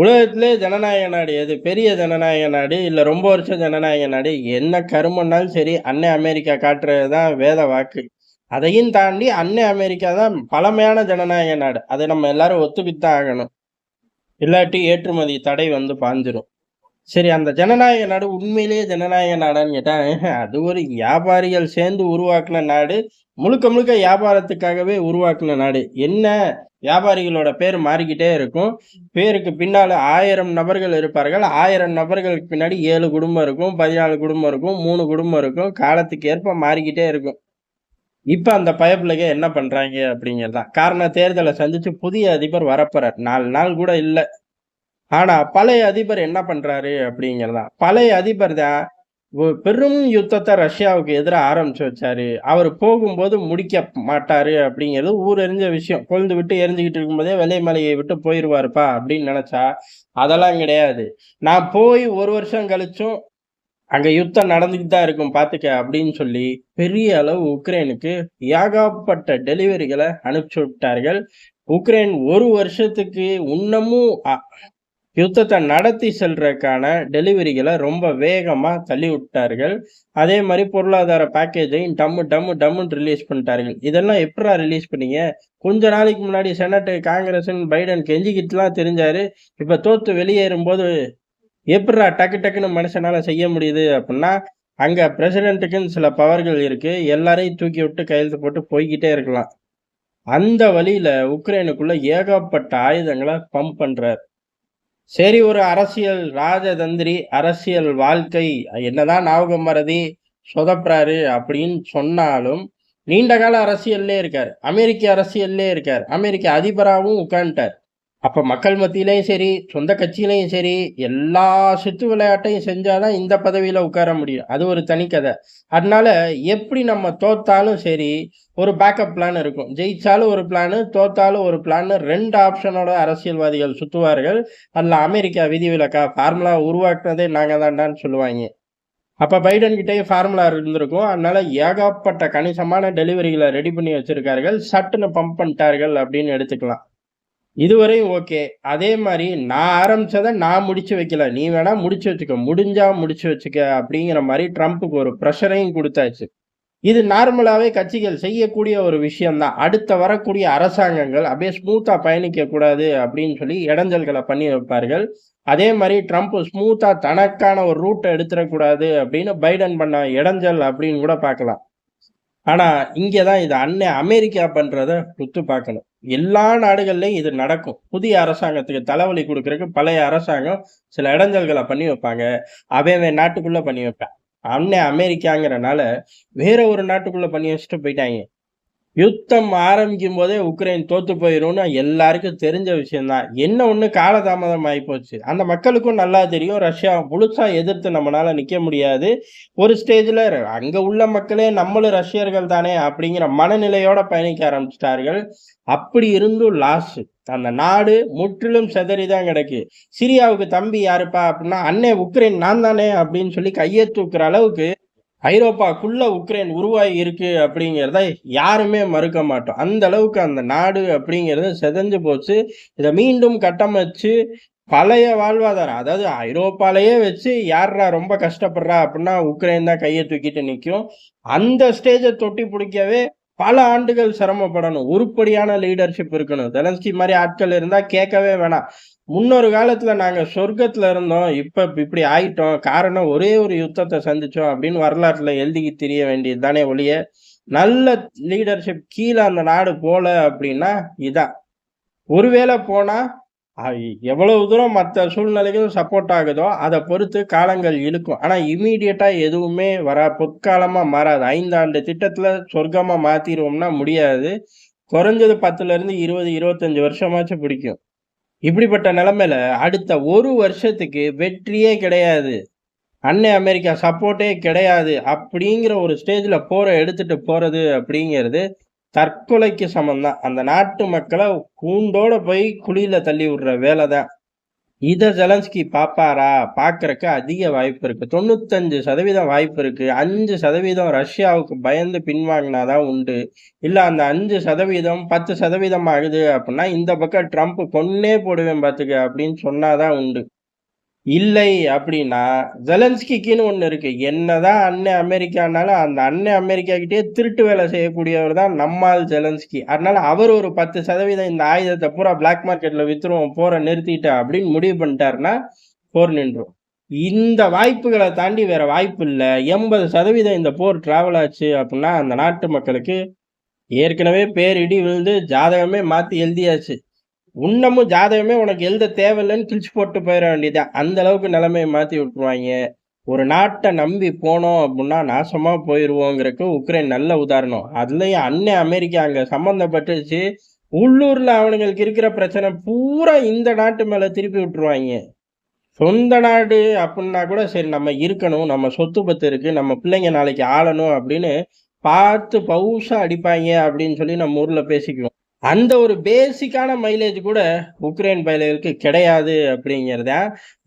உலகத்திலே ஜனநாயக நாடு எது? பெரிய ஜனநாயக நாடு, இல்லை ரொம்ப வருஷம் ஜனநாயக நாடு, என்ன கருமன்னாலும் சரி, அன்னை அமெரிக்கா காட்டுறது தான் வேத வாக்கு. அதையும் தாண்டி அன்னை அமெரிக்கா தான் பழமையான ஜனநாயக நாடு. அதை நம்ம எல்லாரும் ஒத்துப்பித்தான் ஆகணும். இல்லாட்டி ஏற்றுமதி தடை வந்து பாஞ்சிரும் சரி அந்த ஜனநாயக நாடு உண்மையிலேயே ஜனநாயக நாடான்னு கேட்டால் அது ஒரு வியாபாரிகள் சேர்ந்து உருவாக்கின நாடு. முழுக்க முழுக்க வியாபாரத்துக்காகவே உருவாக்கின நாடு. என்ன வியாபாரிகளோட பேர் மாறிக்கிட்டே இருக்கும். பேருக்கு பின்னால் ஆயிரம் நபர்கள் இருப்பார்கள். ஆயிரம் நபர்களுக்கு பின்னாடி ஏழு குடும்பம் இருக்கும், 14 குடும்பம் இருக்கும், மூணு குடும்பம் இருக்கும். காலத்துக்கு ஏற்ப மாறிக்கிட்டே இருக்கும். இப்போ அந்த பயப்பிள்ளைங்க என்ன பண்ணுறாங்க அப்படிங்கிறது தான். காரணம் தேர்தலை சந்தித்து புதிய அதிபர் வரப்போறார். நாலு நாள் கூட இல்லை ஆனால் பழைய அதிபர் என்ன பண்ணுறாரு அப்படிங்கிறதான் பழைய அதிபர் தான் பெரும் யுத்தத்தை ரஷ்யாவுக்கு எதிராக ஆரம்பிச்சு வச்சாரு. அவர் போகும்போது முடிக்க மாட்டாரு அப்படிங்கிறது ஊரறிஞ்ச விஷயம். கொழுந்து விட்டு எரிஞ்சுக்கிட்டு இருக்கும்போதே வெள்ளை மலையை விட்டு போயிருவாருப்பா அப்படின்னு நினைச்சா அதெல்லாம் கிடையாது. நான் போய் ஒரு வருஷம் கழிச்சும் அங்க யுத்தம் நடந்துக்கிட்டு தான் இருக்கும் பாத்துக்க அப்படின்னு சொல்லி, பெரிய அளவு உக்ரைனுக்கு ஏகப்பட்ட டெலிவரிகளை அனுப்பிச்சு விட்டார்கள். உக்ரைன் ஒரு வருஷத்துக்கு இன்னமும் அ யுத்தத்தை நடத்தி செல்றதுக்கான டெலிவரிகளை ரொம்ப வேகமாக தள்ளி விட்டார்கள். அதே மாதிரி பொருளாதார பேக்கேஜையும் டம்மு டம்மு டம்முன்னு ரிலீஸ் பண்ணிட்டார்கள். இதெல்லாம் எப்படா ரிலீஸ் பண்ணீங்க? கொஞ்ச நாளைக்கு முன்னாடி செனட்டு காங்கிரஸ் பைடன் கெஞ்சிக்கிட்டுலாம் திரிஞ்சாரு. இப்போ தோத்து வெளியேறும்போது எப்படா டக்கு டக்குன்னு மனுஷனால் செய்ய முடியுது அப்படின்னா அங்கே பிரசிடென்ட்டுக்குன்னு சில பவர்கள் இருக்கு. எல்லாரையும் தூக்கி விட்டு கையெழுத்து போட்டு போய்க்கிட்டே இருக்கலாம். அந்த வழியில் உக்ரைனுக்குள்ள ஏகப்பட்ட ஆயுதங்களை பம்ப் பண்ணுறார் சரி ஒரு அரசியல் ராஜதந்திரி, அரசியல் வாழ்க்கை என்னதான் ஞாபகம் மறதி சொதப்புறாரு அப்படின்னு சொன்னாலும், நீண்ட கால அரசியல்லே இருக்காரு. அமெரிக்க அரசியல்லே இருக்காரு. அமெரிக்க அதிபராவும் உட்காந்துட்டார் அப்போ மக்கள் மத்தியிலையும் சரி, சொந்த கட்சியிலையும் சரி, எல்லா சுற்று விளையாட்டையும் செஞ்சால் தான் இந்த பதவியில் உட்கார முடியும். அது ஒரு தனி கதை அதனால எப்படி நம்ம தோத்தாலும் சரி, ஒரு பேக்கப் பிளான் இருக்கும். ஜெயிச்சாலும் ஒரு பிளானு, தோத்தாலும் ஒரு பிளான்னு 2 ஆப்ஷனோட அரசியல்வாதிகள் சுற்றுவார்கள் அதில் அமெரிக்கா விதிவிலக்கா? ஃபார்முலா உருவாக்குனதே நாங்கள் தான்டான்னு சொல்லுவாங்க அப்போ பைடன் கிட்டே ஃபார்முலா இருந்திருக்கும். அதனால ஏகப்பட்ட கணிசமான டெலிவரிகளை ரெடி பண்ணி வச்சிருக்கார்கள். சட்டுன்னு பம்ப் பண்ணிட்டார்கள் அப்படின்னு எடுத்துக்கலாம். இதுவரையும் ஓகே. அதே மாதிரி நான் ஆரம்பித்ததை நான் முடிச்சு வைக்கல. நீ வேணா முடிச்சு வச்சுக்க. முடிஞ்சா முடிச்சு வச்சுக்க அப்படிங்கிற மாதிரி ட்ரம்ப்புக்கு ஒரு ப்ரெஷரையும் கொடுத்தாச்சு இது நார்மலாகவே கட்சிகள் செய்யக்கூடிய ஒரு விஷயம்தான் அடுத்த வரக்கூடிய அரசாங்கங்கள் அப்படியே ஸ்மூத்தாக பயணிக்கக்கூடாது அப்படின்னு சொல்லி இடைஞ்சல்களை பண்ணி வைப்பார்கள். அதே மாதிரி ட்ரம்ப் ஸ்மூத்தாக தனக்கான ஒரு ரூட்டை எடுத்துடக்கூடாது அப்படின்னு பைடன் பண்ண இடைஞ்சல் அப்படின்னு கூட பார்க்கலாம். ஆனால் இங்கே தான் இது அன்னை அமெரிக்கா பண்ணுறத உத்து பார்க்கணும். எல்லா நாடுகள்லயும் இது நடக்கும். புதிய அரசாங்கத்துக்கு தலைவலி கொடுக்கறதுக்கு பழைய அரசாங்கம் சில இடைஞ்சல்களை பண்ணி வைப்பாங்க. அவன் அவன் நாட்டுக்குள்ள பண்ணி வைப்பான். அன்னை அமெரிக்காங்கிறனால வேற ஒரு நாட்டுக்குள்ள பண்ணி வச்சுட்டு போயிட்டாங்க யுத்தம் ஆரம்பிக்கும் போதே உக்ரைன் தோத்து போயிடும்னு எல்லாருக்கும் தெரிஞ்ச விஷயந்தான் என்ன ஒன்று காலதாமதம் ஆயிப்போச்சு. அந்த மக்களுக்கும் நல்லா தெரியும். ரஷ்யா முழுசாக எதிர்த்து நம்மளால் நிற்க முடியாது. ஒரு ஸ்டேஜில் அங்கே உள்ள மக்களே நம்மளும் ரஷ்யர்கள் தானே அப்படிங்கிற மனநிலையோட பயணிக்க ஆரம்பிச்சிட்டார்கள் அப்படி இருந்தும் லாஸ். அந்த நாடு முற்றிலும் சிதறி தான் கிடக்கு. சிரியாவுக்கு தம்பி யாருப்பா அப்படின்னா, அண்ணே உக்ரைன் நான் தானே அப்படின்னு சொல்லி கையை தூக்குற அளவுக்கு ஐரோப்பாக்குள்ள உக்ரைன் உருவாகி இருக்கு அப்படிங்கிறத யாருமே மறுக்க மாட்டோம். அந்த அளவுக்கு அந்த நாடு அப்படிங்கிறது செதஞ்சு போச்சு. இதை மீண்டும் கட்டமைச்சு பழைய வாழ்வாதாரம் அதாவது ஐரோப்பாலேயே வச்சு யார்றா ரொம்ப கஷ்டப்படுறா அப்படின்னா, உக்ரைன் தான் கையை தூக்கிட்டு நிற்கும் அந்த ஸ்டேஜை தொட்டி பிடிக்கவே பல ஆண்டுகள் சிரமப்படணும். உருப்படியான லீடர்ஷிப் இருக்கணும். தெலன்ஸ்கி மாதிரி ஆட்கள் இருந்தா கேட்கவே வேணாம். முன்னொரு காலத்துல நாங்க சொர்க்கத்துல இருந்தோம். இப்ப இப்படி ஆயிட்டோம். காரணம் ஒரே ஒரு யுத்தத்தை சந்திச்சோம் அப்படின்னு வரலாற்றுல எழுதி தெரிய வேண்டியது தானே ஒழிய, நல்ல லீடர்ஷிப் கீழே அந்த நாடு போல அப்படின்னா இதான். ஒருவேளை போனா எவ்வளவு தூரம் மற்ற சூழ்நிலைகள் சப்போர்ட் ஆகுதோ, அதை பொறுத்து காலங்கள் இழுக்கும். ஆனால் இமீடியட்டாக எதுவுமே வரா பொற்காலமாக மாறாது. ஐந்தாண்டு திட்டத்தில் சொர்க்கமாக மாற்றிடுவோம்னா முடியாது. குறைஞ்சது 10லருந்து 20, 25 வருஷமாச்சும் பிடிக்கும். இப்படிப்பட்ட நிலமையில அடுத்த ஒரு வருஷத்துக்கு வெற்றியே கிடையாது. அன்னை அமெரிக்கா சப்போர்ட்டே கிடையாது. அப்படிங்கிற ஒரு ஸ்டேஜில் போகிற எடுத்துகிட்டு போகிறது அப்படிங்கிறது தற்கொலைக்கு சமம் தான். அந்த நாட்டு மக்களை கூண்டோட போய் குழியில தள்ளி விடுற வேலை தான். இத ஜெலன்ஸ்கி பாப்பாரா? பாக்குறக்கு அதிக வாய்ப்பு இருக்கு. 95% வாய்ப்பு இருக்கு. அஞ்சு சதவீதம் ரஷ்யாவுக்கு பயந்து பின்வாங்கினாதான் உண்டு. இல்ல அந்த 5% 10% ஆகுது அப்படின்னா இந்த பக்கம் ட்ரம்ப் கொன்னே போடுவேன் பாத்துக்க அப்படின்னு சொன்னாதான் உண்டு. இல்லை அப்படின்னா ஜெலன்ஸ்கிக்குன்னு ஒன்று இருக்கு. என்னதான் அண்ணன் அமெரிக்கானாலும், அந்த அண்ணன் அமெரிக்கா கிட்டயே திருட்டு வேலை செய்யக்கூடியவர் தான் நம்மால் ஜெலன்ஸ்கி. அதனால அவர் ஒரு 10% இந்த ஆயுதத்தை பூரா பிளாக் மார்க்கெட்ல வித்துருவோம், போற நிறுத்திட்டா அப்படின்னு முடிவு பண்ணிட்டாருன்னா, போர் நின்றும். இந்த வாய்ப்புகளை தாண்டி வேற வாய்ப்பு இல்லை எண்பது சதவீதம் இந்த போர் டிராவல் ஆச்சு அப்படின்னா அந்த நாட்டு மக்களுக்கு ஏற்கனவே பேரிடி விழுந்து ஜாதகமே மாத்தி எழுதியாச்சு. உன்னமும் ஜாதகமே உனக்கு எழுத தேவையில்லைன்னு கிழிச்சு போட்டு போயிட வேண்டியதான் அந்த அளவுக்கு நிலைமையை மாத்தி விட்டுருவாங்க ஒரு நாட்டை நம்பி போனோம் அப்படின்னா நாசமா போயிடுவோங்கிறக்கு உக்ரைன் நல்ல உதாரணம். அதுலயும் அண்ணன் அமெரிக்கா அங்க சம்மந்தப்பட்டுச்சு உள்ளூர்ல அவனுங்களுக்கு இருக்கிற பிரச்சனை பூரா இந்த நாட்டு மேல திருப்பி விட்டுருவாங்க சொந்த நாடு அப்படின்னா கூட சரி நம்ம இருக்கணும், நம்ம சொத்து பத்து இருக்கு, நம்ம பிள்ளைங்க நாளைக்கு ஆளணும் அப்படின்னு பார்த்து பவுசாக அடிப்பாங்க அப்படின்னு சொல்லி நம்ம ஊர்ல பேசிக்குவோம். அந்த ஒரு பேசிக்கான மைலேஜ் கூட உக்ரைன் பயலுகளுக்கு கிடையாது அப்படிங்கிறத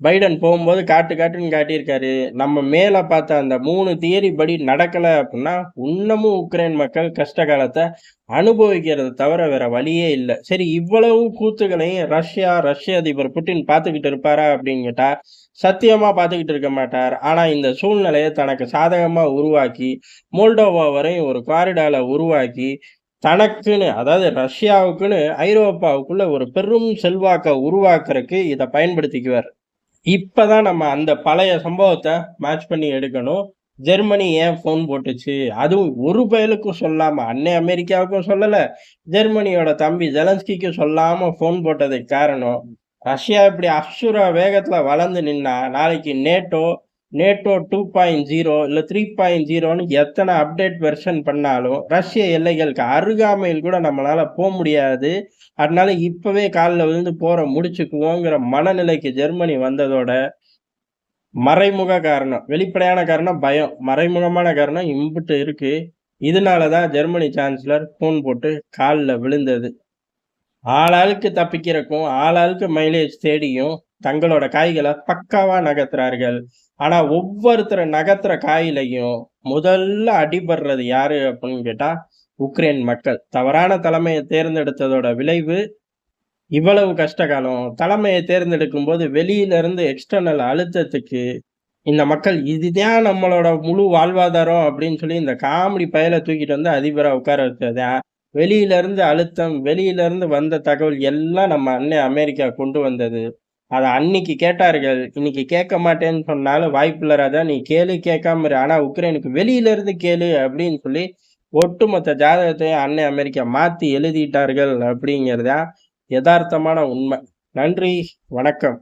பைடன் போகும்போது காட்டு காட்டுன்னு காட்டியிருக்காரு. நம்ம மேலே பார்த்த அந்த மூணு தியரி படி நடக்கலை அப்படின்னா இன்னமும் உக்ரைன் மக்கள் கஷ்ட காலத்தை அனுபவிக்கிறத தவிர வேற வழியே இல்லை சரி இவ்வளவு கூத்துகளையும் ரஷ்யா, ரஷ்ய அதிபர் புட்டின் பார்த்துக்கிட்டு இருப்பாரா அப்படின்னு கேட்டா, சத்தியமா பார்த்துக்கிட்டு இருக்க மாட்டார். ஆனா இந்த சூழ்நிலையை தனக்கு சாதகமா உருவாக்கி, மோல்டோவா வரையும் ஒரு காரிடார உருவாக்கி, தனக்குன்னு அதாவது ரஷ்யாவுக்குன்னு ஐரோப்பாவுக்குள்ள ஒரு பெரும் செல்வாக்கை உருவாக்குறக்கு இதை பயன்படுத்திக்குவார். இப்போதான் நம்ம அந்த பழைய சம்பவத்தை மேட்ச் பண்ணி எடுக்கணும். ஜெர்மனி ஏன் ஃபோன் போட்டுச்சு? அதுவும் ஒரு பயலுக்கும் சொல்லாமல் அன்னை அமெரிக்காவுக்கும் சொல்லலை ஜெர்மனியோட தம்பி ஜெலன்ஸ்கிக்கும் சொல்லாமல் ஃபோன் போட்டதுக்கு காரணம், ரஷ்யா இப்படி அசுர வேகத்தில் வளர்ந்து நின்னா, நாளைக்கு NATO, NATO two point zero இல்லை த்ரீ பாயிண்ட் ஜீரோன்னு எத்தனை அப்டேட் வெர்ஷன் பண்ணாலும், ரஷ்ய எல்லைகளுக்கு அருகாமையில் கூட நம்மளால போக முடியாது. அதனால இப்போவே காலில் விழுந்து போகிற முடிச்சுக்குவோங்கிற மனநிலைக்கு ஜெர்மனி வந்ததோட, மறைமுக காரணம். வெளிப்படையான காரணம் பயம். மறைமுகமான காரணம் இம்புட்டு இருக்குது இதனால தான் ஜெர்மனி சான்ஸ்லர் ஃபோன் போட்டு காலில் விழுந்தது. ஆளாளுக்கு தப்பிக்கிறக்கும், ஆளாளுக்கு மைலேஜ் தேடியும் தங்களோட காய்களை பக்காவா நகர்த்துறார்கள். ஆனா ஒவ்வொருத்தர் நகர்த்துற காயிலையும் முதல்ல அடிபடுறது யாரு அப்படின்னு கேட்டா, உக்ரைன் மக்கள். தவறான தலைமையை தேர்ந்தெடுத்ததோட விளைவு, இவ்வளவு கஷ்டகாலம் தலைமையை தேர்ந்தெடுக்கும் போது வெளியில இருந்து எக்ஸ்டர்னல் அழுத்தத்துக்கு, இந்த மக்கள் இதுதான் நம்மளோட முழு வாழ்வாதாரம் அப்படின்னு சொல்லி இந்த காமெடி பயல தூக்கிட்டு வந்து அதிபரா உட்கார வச்சது வெளியில இருந்து அழுத்தம், வெளியில இருந்து வந்த தகவல் எல்லாம் நம்ம அன்னை அமெரிக்கா கொண்டு வந்தது. அதை அன்னைக்கு கேட்டார்கள். இன்னைக்கு கேட்க மாட்டேன்னு சொன்னாலும் வாய்ப்பில்ல ராஜா, நீ கேளு கேட்காம இரு. ஆனா உக்ரைனுக்கு வெளியில இருந்து கேளு அப்படின்னு சொல்லி, ஒட்டுமொத்த ஜாதகத்தையும் அன்னை அமெரிக்கா மாத்தி எழுதிட்டார்கள் அப்படிங்கிறதா தான் எதார்த்தமான நன்றி, வணக்கம்.